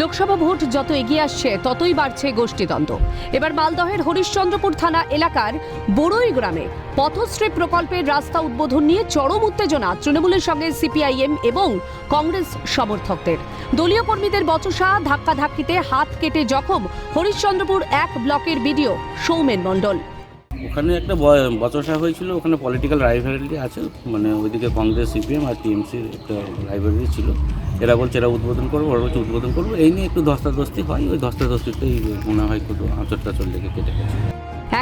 Lok Sabha vote যত এগিয়ে আসছে, ততই বাড়ছে গোষ্ঠীদ্বন্দ্ব। এবার মালদহের হরিশ্চন্দ্রপুর থানা এলাকার বড়ই গ্রামে পথশ্রী প্রকল্পের রাস্তা উদ্বোধন নিয়ে চরম উত্তেজনা তৃণমূলের সঙ্গে সিপিআইএম এবং কংগ্রেস সমর্থকদের। দলীয় কর্মীদের বচসা, ধাক্কাধাক্কিতে হাত কেটে জখম হরিশ্চন্দ্রপুর এক ব্লকের বিডিও সৌমেন মণ্ডল। ওখানে একটা বচসা হয়েছিল ওখানে পলিটিক্যাল রাইভালিটি আছে মানে ওইদিকে কংগ্রেস সিপিএম আর টিএমসির একটা রাইভালিটি ছিল। এরা বলছে এরা উদ্বোধন করব ওরা বলছে উদ্বোধন করব এই নিয়ে একটু ধস্তাধস্তি হয় ওই ধস্তাধস্তিতেই মনে হয় একটু আঁচড় টাচড় লেগে কেটে গেছে।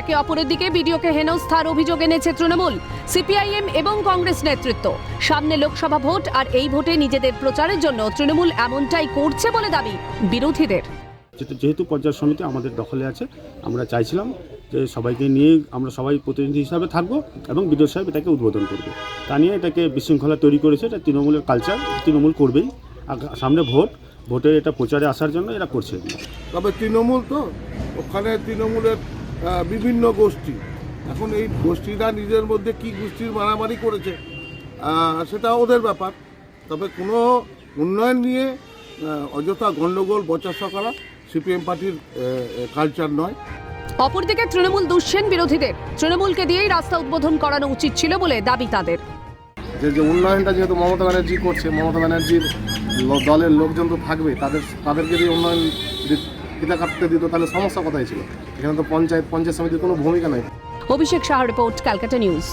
একে অপরের দিকে বিডিওকে হেনস্থার অভিযোগ এনেছে তৃণমূল সিপিআইএম এবং কংগ্রেস নেতৃত্ব। সামনে লোকসভা ভোট আর এই ভোটে নিজেদের প্রচারের জন্য তৃণমূল এমনটাই করছে বলে দাবি বিরোধীদের। যেহেতু পঞ্চায়েত সমিতি আমাদের দখলে আছে আমরা চাইছিলাম যে সবাইকে নিয়ে আমরা সবাই প্রতিনিধি হিসাবে থাকব এবং বিডিও সাহেব এটাকে উদ্বোধন করবে। তা নিয়ে এটাকে বিশৃঙ্খলা তৈরি করেছে, এটা তৃণমূলের কালচার তৃণমূল করবেই। সামনে ভোট ভোটে এটা প্রচারে আসার জন্য এরা করছে। তবে তৃণমূল তো, ওখানে তৃণমূলের বিভিন্ন গোষ্ঠী। এখন এই গোষ্ঠীরা নিজের মধ্যে কি গোষ্ঠীর মারামারি করেছে সেটা ওদের ব্যাপার। তবে কোনো উন্নয়ন নিয়ে অযথা গণ্ডগোল বচাসা করা সিপিএম পার্টির কালচার নয়। অপরদিকে তৃণমূল দুষছেন বিরোধীদের। তৃণমূলকে দিয়েই রাস্তা উদ্বোধন করানো উচিত ছিল বলে দাবি তাদের। যে যে উন্নয়নটা যেহেতু মমতা ব্যানার্জি করছে মমতা ব্যানার্জির দলের লোকজন তো থাকবে তাদের তাদেরকে যদি উন্নয়ন পিতা কাটতে দিত তাহলে সমস্যা কোথায় ছিল? এখানে তো পঞ্চায়েত পঞ্চায়েত সমিতির কোনো ভূমিকা নাই। Abhishek Shah report Calcutta news.